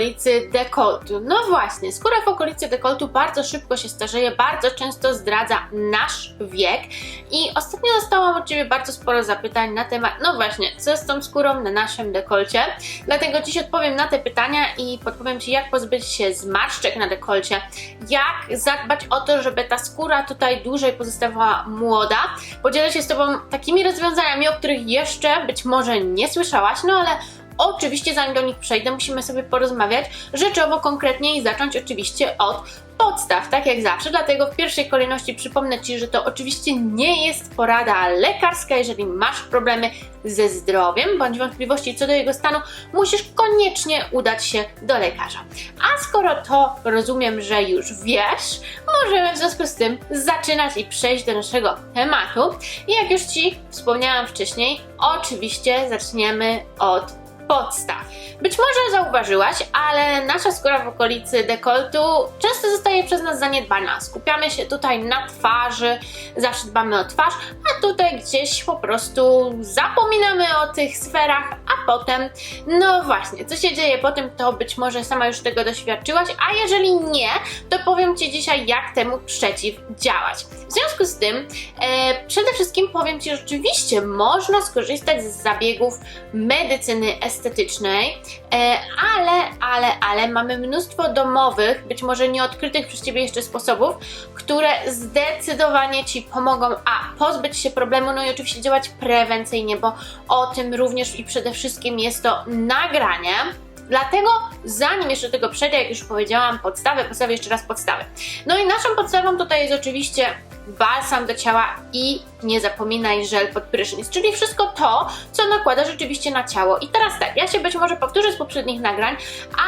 okolicy dekoltu. No właśnie, skóra w okolicy dekoltu bardzo szybko się starzeje, bardzo często zdradza nasz wiek i ostatnio dostałam od Ciebie bardzo sporo zapytań na temat, no właśnie, co z tą skórą na naszym dekolcie. Dlatego dziś odpowiem na te pytania i podpowiem Ci, jak pozbyć się zmarszczek na dekolcie, jak zadbać o to, żeby ta skóra tutaj dłużej pozostawała młoda. Podzielę się z Tobą takimi rozwiązaniami, o których jeszcze być może nie słyszałaś, no ale Oczywiście, zanim do nich przejdę, musimy sobie porozmawiać rzeczowo, konkretnie i zacząć oczywiście od podstaw, tak jak zawsze. Dlatego w pierwszej kolejności przypomnę Ci, że to oczywiście nie jest porada lekarska. Jeżeli masz problemy ze zdrowiem bądź wątpliwości co do jego stanu, musisz koniecznie udać się do lekarza. A skoro to rozumiem, że już wiesz, możemy w związku z tym zaczynać i przejść do naszego tematu. I jak już Ci wspomniałam wcześniej, oczywiście zaczniemy od podstaw. Być może zauważyłaś, ale nasza skóra w okolicy dekoltu często zostaje przez nas zaniedbana. Skupiamy się tutaj na twarzy, zawsze dbamy o twarz, a tutaj gdzieś po prostu zapominamy o tych sferach, a potem, no właśnie, co się dzieje potem, to być może sama już tego doświadczyłaś, a jeżeli nie, to powiem Ci dzisiaj, jak temu przeciwdziałać. W związku z tym, e, przede wszystkim powiem Ci, że rzeczywiście można skorzystać z zabiegów medycyny estetycznej estetycznej, e, ale, ale, ale mamy mnóstwo domowych, być może nieodkrytych przez Ciebie jeszcze sposobów, które zdecydowanie Ci pomogą, a pozbyć się problemu, no i oczywiście działać prewencyjnie, bo o tym również i przede wszystkim jest to nagranie. Dlatego, zanim jeszcze tego przejdę, jak już powiedziałam, podstawę, postawię jeszcze raz podstawę. No i naszą podstawą tutaj jest oczywiście balsam do ciała i nie zapominaj żel pod prysznic, czyli wszystko to, co nakładasz rzeczywiście na ciało. I teraz tak, ja się być może powtórzę z poprzednich nagrań,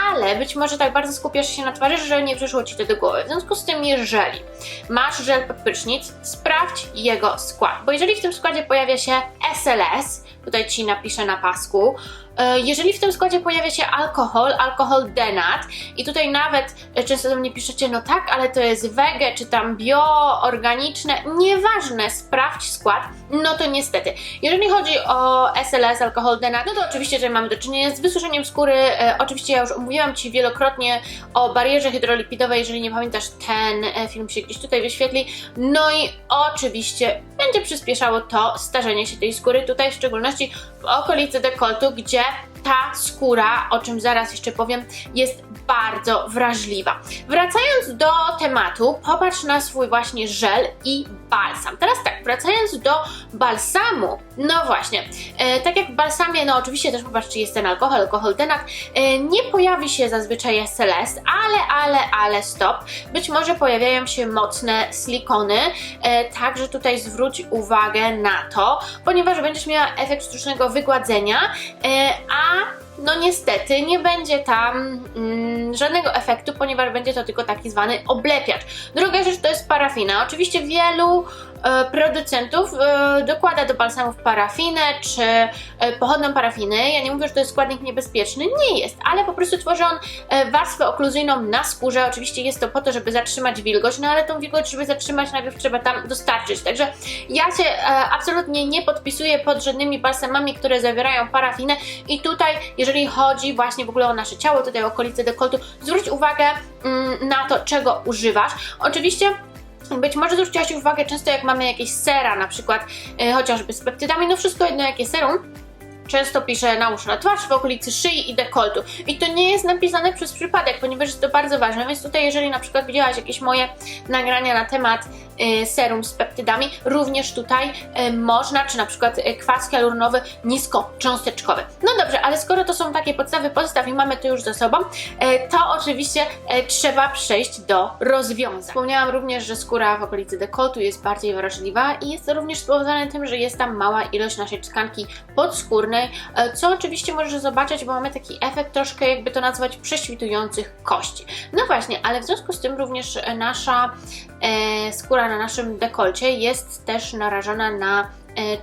ale być może tak bardzo skupiasz się na twarzy, że nie przyszło Ci to do głowy. W związku z tym, jeżeli masz żel pod prysznic, sprawdź jego skład, bo jeżeli w tym składzie pojawia się SLS, tutaj Ci napiszę na pasku, jeżeli w tym składzie pojawia się alkohol, alkohol denat i tutaj nawet e, często do mnie piszecie, no tak, ale to jest wege, czy tam bio, organiczne, nieważne, sprawdź skład, no to niestety. Jeżeli chodzi o SLS, alkohol denat, no to oczywiście tutaj mamy do czynienia z wysuszeniem skóry, e, oczywiście ja już omówiłam Ci wielokrotnie o barierze hydrolipidowej, jeżeli nie pamiętasz, ten film się gdzieś tutaj wyświetli, no i oczywiście będzie przyspieszało to starzenie się tej skóry, tutaj w szczególności w okolicy dekoltu, gdzie ta skóra, o czym zaraz jeszcze powiem, jest bardzo wrażliwa. Wracając do tematu, popatrz na swój właśnie żel i balsam. Teraz tak, wracając do balsamu, no właśnie, e, tak jak w balsamie, no oczywiście też popatrz, czy jest ten alkohol, alkohol denat, e, nie pojawi się zazwyczaj SLS, ale, ale, ale stop, być może pojawiają się mocne silikony, e, także tutaj zwróć uwagę na to, ponieważ będziesz miała efekt sztucznego wygładzenia, e, a no niestety nie będzie tam mm, żadnego efektu, ponieważ będzie to tylko taki zwany oblepiacz. Druga rzecz to jest parafina. Oczywiście wielu producentów e, dokłada do balsamów parafinę czy e, pochodną parafiny. Ja nie mówię, że to jest składnik niebezpieczny, nie jest, ale po prostu tworzy on e, warstwę okluzyjną na skórze. Oczywiście jest to po to, żeby zatrzymać wilgoć, no ale tą wilgoć, żeby zatrzymać, najpierw trzeba tam dostarczyć. Także ja się e, absolutnie nie podpisuję pod żadnymi balsamami, które zawierają parafinę i tutaj, jeżeli chodzi właśnie w ogóle o nasze ciało, tutaj okolice dekoltu, zwróć uwagę mm, na to, czego używasz. Oczywiście być może zwróciłaś uwagę często jak mamy jakieś sera, na przykład e, chociażby z peptydami, no wszystko jedno jakie serum, często piszę nałóż na twarz w okolicy szyi i dekoltu. I to nie jest napisane przez przypadek, ponieważ jest to bardzo ważne, więc tutaj jeżeli na przykład widziałaś jakieś moje nagrania na temat serum z peptydami, również tutaj y, można, czy na przykład y, kwas hialuronowy niskocząsteczkowy. No dobrze, ale skoro to są takie podstawy podstaw i mamy to już ze sobą, y, to oczywiście y, trzeba przejść do rozwiązań. Wspomniałam również, że skóra w okolicy dekoltu jest bardziej wrażliwa i jest to również spowodowane tym, że jest tam mała ilość naszej tkanki podskórnej, co oczywiście możesz zobaczyć, bo mamy taki efekt troszkę jakby to nazwać prześwitujących kości. No właśnie, ale w związku z tym również nasza e, skóra na naszym dekolcie jest też narażona na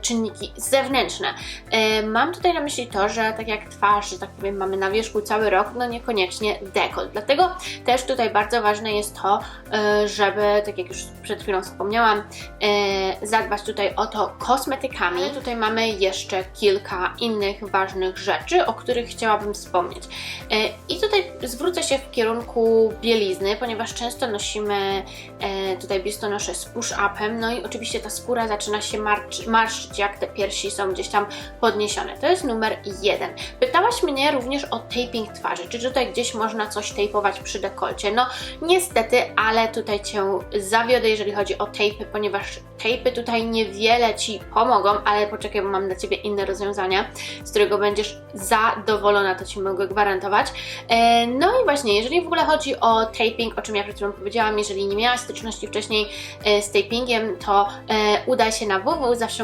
czynniki zewnętrzne. E, mam tutaj na myśli to, że tak jak twarz, że tak powiem, mamy na wierzchu cały rok, no niekoniecznie dekolt. Dlatego też tutaj bardzo ważne jest to, e, żeby, tak jak już przed chwilą wspomniałam, e, zadbać tutaj o to kosmetykami. Ale tutaj mamy jeszcze kilka innych ważnych rzeczy, o których chciałabym wspomnieć. E, I tutaj zwrócę się w kierunku bielizny, ponieważ często nosimy e, tutaj biustonosze z push-upem, no i oczywiście ta skóra zaczyna się marsz, jak te piersi są gdzieś tam podniesione. To jest numer jeden. Pytałaś mnie również o taping twarzy, czy tutaj gdzieś można coś tejpować przy dekolcie. No niestety, ale tutaj Cię zawiodę, jeżeli chodzi o tejpy, ponieważ tejpy tutaj niewiele Ci pomogą, ale poczekaj, bo mam dla Ciebie inne rozwiązania, z którego będziesz zadowolona, to Ci mogę gwarantować. E, No i właśnie, jeżeli w ogóle chodzi o taping, o czym ja przed chwilą powiedziałam, jeżeli nie miałaś styczności wcześniej e, z tapingiem, to e, udaj się na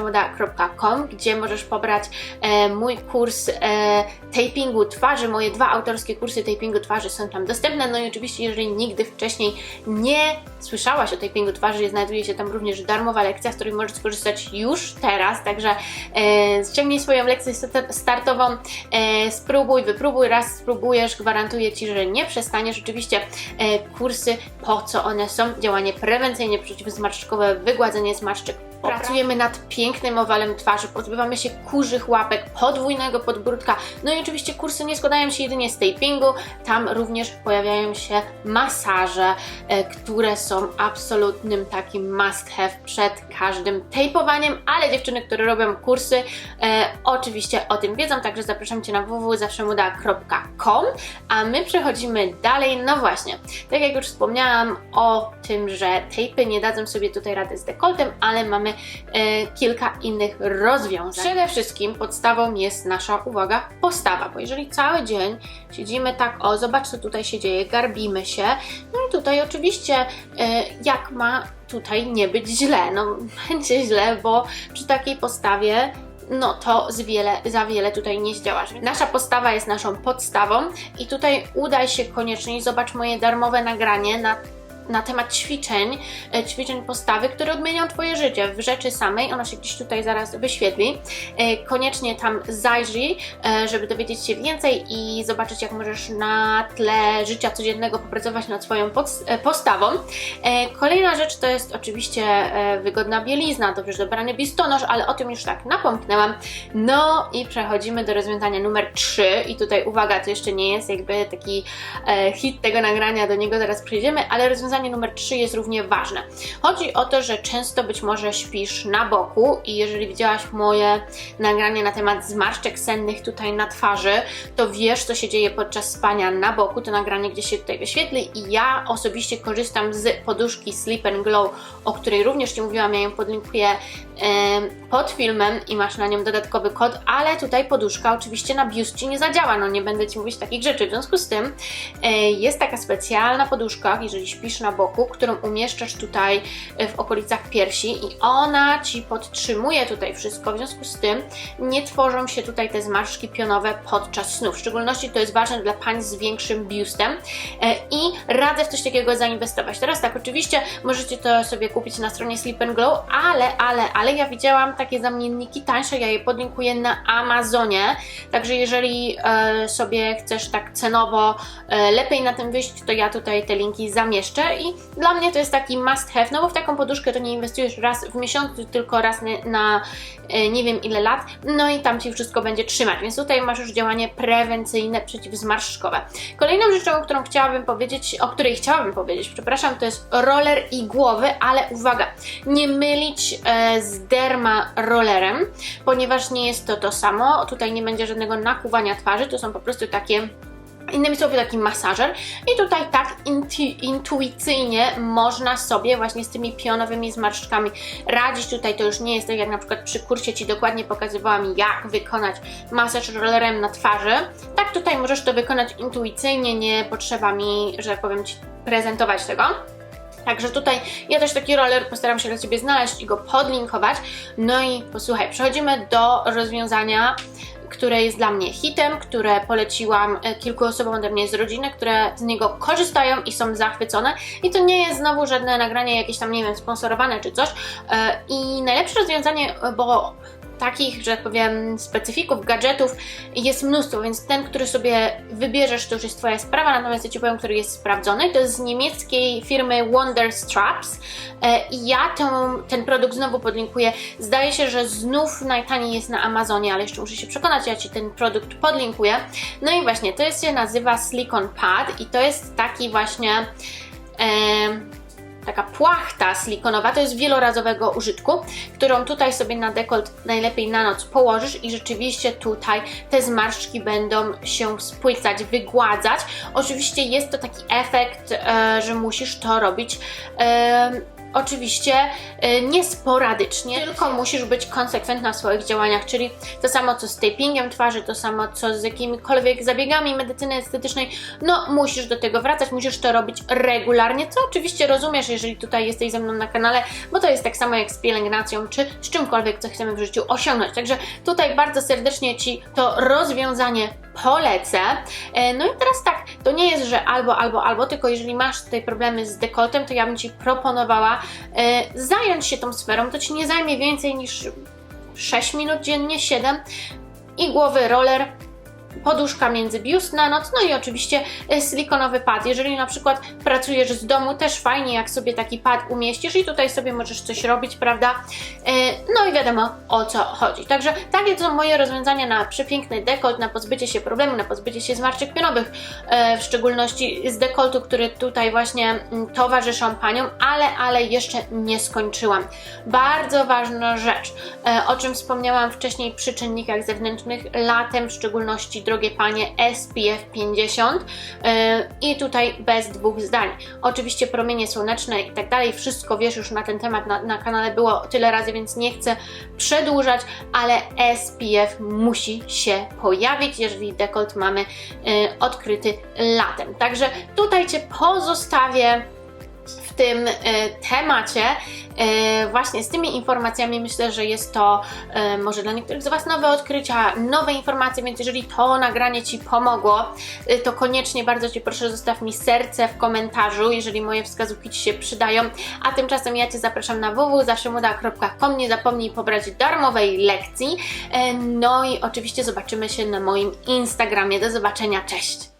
www.zawszemoda.com, gdzie możesz pobrać e, mój kurs e, tapingu twarzy, moje dwa autorskie kursy tapingu twarzy są tam dostępne, no i oczywiście jeżeli nigdy wcześniej nie słyszałaś o tapingu twarzy, znajduje się tam również darmowa lekcja, z której możesz skorzystać już teraz, także e, ściągnij swoją lekcję sta- startową, e, spróbuj, wypróbuj, raz spróbujesz, gwarantuję Ci, że nie przestaniesz. Oczywiście e, kursy, po co one są? Działanie prewencyjne, przeciwzmarszczkowe, wygładzenie zmarszczek. Pracujemy nad pięknym owalem twarzy, pozbywamy się kurzych łapek, podwójnego podbródka. No i oczywiście kursy nie składają się jedynie z tapingu, tam również pojawiają się masaże, e, które są absolutnym takim must have przed każdym tapowaniem, ale dziewczyny, które robią kursy, e, oczywiście o tym wiedzą, także zapraszam Cię na www.zawszemuda.com, a my przechodzimy dalej. No właśnie, tak jak już wspomniałam o tym, że tapy nie dadzą sobie tutaj rady z dekoltem, ale mamy kilka innych rozwiązań. Przede wszystkim podstawą jest nasza, uwaga, postawa, bo jeżeli cały dzień siedzimy tak, o zobacz co tutaj się dzieje, garbimy się, no i tutaj oczywiście e, jak ma tutaj nie być źle, no będzie źle, bo przy takiej postawie no to wiele, za wiele tutaj nie zdziałasz. Nasza postawa jest naszą podstawą i tutaj udaj się koniecznie zobacz moje darmowe nagranie na na temat ćwiczeń, e, ćwiczeń postawy, które odmienią Twoje życie w rzeczy samej. Ona się gdzieś tutaj zaraz wyświetli. E, Koniecznie tam zajrzyj, e, żeby dowiedzieć się więcej i zobaczyć, jak możesz na tle życia codziennego popracować nad swoją postawą. Kolejna rzecz to jest oczywiście wygodna bielizna, dobrze dobrany biustonosz, ale o tym już tak napomknęłam. No i przechodzimy do rozwiązania numer 3 i tutaj uwaga, to jeszcze nie jest jakby taki hit tego nagrania, do niego zaraz przejdziemy, ale rozwiązanie numer 3 jest równie ważne. Chodzi o to, że często być może śpisz na boku i jeżeli widziałaś moje nagranie na temat zmarszczek sennych tutaj na twarzy, to wiesz, co się dzieje podczas spania na boku, to nagranie gdzieś się tutaj wyświetli i ja osobiście korzystam z poduszki Sleep and Glow, o której również Ci mówiłam, ja ją podlinkuję pod filmem i masz na nią dodatkowy kod, ale tutaj poduszka oczywiście na biust Ci nie zadziała, no nie będę Ci mówić takich rzeczy, w związku z tym e, jest taka specjalna poduszka, jeżeli śpisz na boku, którą umieszczasz tutaj e, w okolicach piersi i ona Ci podtrzymuje tutaj wszystko, w związku z tym nie tworzą się tutaj te zmarszczki pionowe podczas snu, w szczególności to jest ważne dla pań z większym biustem e, i radzę w coś takiego zainwestować. Teraz tak, oczywiście możecie to sobie kupić na stronie Sleep and Glow, ale, ale, ale ja widziałam takie zamienniki tańsze, ja je podlinkuję na Amazonie, także jeżeli e, sobie chcesz tak cenowo lepiej na tym wyjść, to ja tutaj te linki zamieszczę i dla mnie to jest taki must have, no bo w taką poduszkę to nie inwestujesz raz w miesiącu, tylko raz na, e, nie wiem ile lat, no i tam Ci wszystko będzie trzymać, więc tutaj masz już działanie prewencyjne, przeciwzmarszczkowe. Kolejną rzeczą, którą chciałabym powiedzieć, o której chciałabym powiedzieć, przepraszam, to jest roller i głowy, ale uwaga, nie mylić e, z derma rollerem, ponieważ nie jest to to samo, tutaj nie będzie żadnego nakuwania twarzy, to są po prostu takie Innymi słowy, taki masażer. I tutaj tak intu- intuicyjnie można sobie właśnie z tymi pionowymi zmarszczkami radzić. Tutaj to już nie jest tak, jak na przykład przy kursie Ci dokładnie pokazywałam, jak wykonać masaż rollerem na twarzy. Tak tutaj możesz to wykonać intuicyjnie, nie potrzeba mi, że tak powiem, Ci prezentować tego. Także tutaj ja też taki roller postaram się dla Ciebie znaleźć i go podlinkować. No i posłuchaj, przechodzimy do rozwiązania które jest dla mnie hitem, które poleciłam e, kilku osobom ode mnie z rodziny, które z niego korzystają i są zachwycone. I to nie jest znowu żadne nagranie jakieś tam, nie wiem, sponsorowane czy coś. E, I najlepsze rozwiązanie, e, bo takich, że tak powiem, specyfików, gadżetów jest mnóstwo, więc ten, który sobie wybierzesz, to już jest Twoja sprawa, natomiast ja Ci powiem, który jest sprawdzony, to jest z niemieckiej firmy Wonder Straps E, i ja tą, ten produkt znowu podlinkuję. Zdaje się, że znów najtaniej jest na Amazonie, ale jeszcze muszę się przekonać, ja Ci ten produkt podlinkuję. No i właśnie, to jest się nazywa Silicon Pad i to jest taki właśnie... E, taka płachta silikonowa, to jest wielorazowego użytku, którą tutaj sobie na dekolt najlepiej na noc położysz i rzeczywiście tutaj te zmarszczki będą się spłycać, wygładzać. Oczywiście jest to taki efekt, e, że musisz to robić oczywiście e, nie sporadycznie, tylko musisz być konsekwentna w swoich działaniach, czyli to samo co z tapingiem twarzy, to samo co z jakimikolwiek zabiegami medycyny estetycznej, no musisz do tego wracać, musisz to robić regularnie, co oczywiście rozumiesz, jeżeli tutaj jesteś ze mną na kanale, bo to jest tak samo jak z pielęgnacją, czy z czymkolwiek, co chcemy w życiu osiągnąć. Także tutaj bardzo serdecznie Ci to rozwiązanie polecę. E, No i teraz tak, to nie jest, że albo, albo, albo, tylko jeżeli masz tutaj problemy z dekoltem, to ja bym Ci proponowała e, zająć się tą sferą. To Ci nie zajmie więcej niż 6 minut dziennie, 7 i głowy roller poduszka między biust na noc, no i oczywiście e, silikonowy pad. Jeżeli na przykład pracujesz z domu, też fajnie jak sobie taki pad umieścisz i tutaj sobie możesz coś robić, prawda? E, No i wiadomo o co chodzi. Także takie są moje rozwiązania na przepiękny dekolt, na pozbycie się problemu, na pozbycie się zmarszczek pionowych, e, w szczególności z dekoltu, który tutaj właśnie mm, towarzyszą paniom, ale, ale jeszcze nie skończyłam. Bardzo ważna rzecz, o czym wspomniałam wcześniej przy czynnikach zewnętrznych, latem w szczególności drogie panie SPF 50 e, i tutaj bez dwóch zdań. Oczywiście promienie słoneczne i tak dalej, wszystko wiesz już na ten temat na, na kanale było tyle razy, więc nie chcę przedłużać, ale SPF musi się pojawić, jeżeli dekolt mamy e, odkryty latem. Także tutaj Cię pozostawię w tym e, temacie. E, właśnie z tymi informacjami myślę, że jest to e, może dla niektórych z Was nowe odkrycia, nowe informacje, więc jeżeli to nagranie Ci pomogło, to koniecznie bardzo Cię proszę zostaw mi serce w komentarzu, jeżeli moje wskazówki Ci się przydają, a tymczasem ja Cię zapraszam na www.zawszemoda.com, nie zapomnij pobrać darmowej lekcji, no i oczywiście zobaczymy się na moim Instagramie. Do zobaczenia, cześć!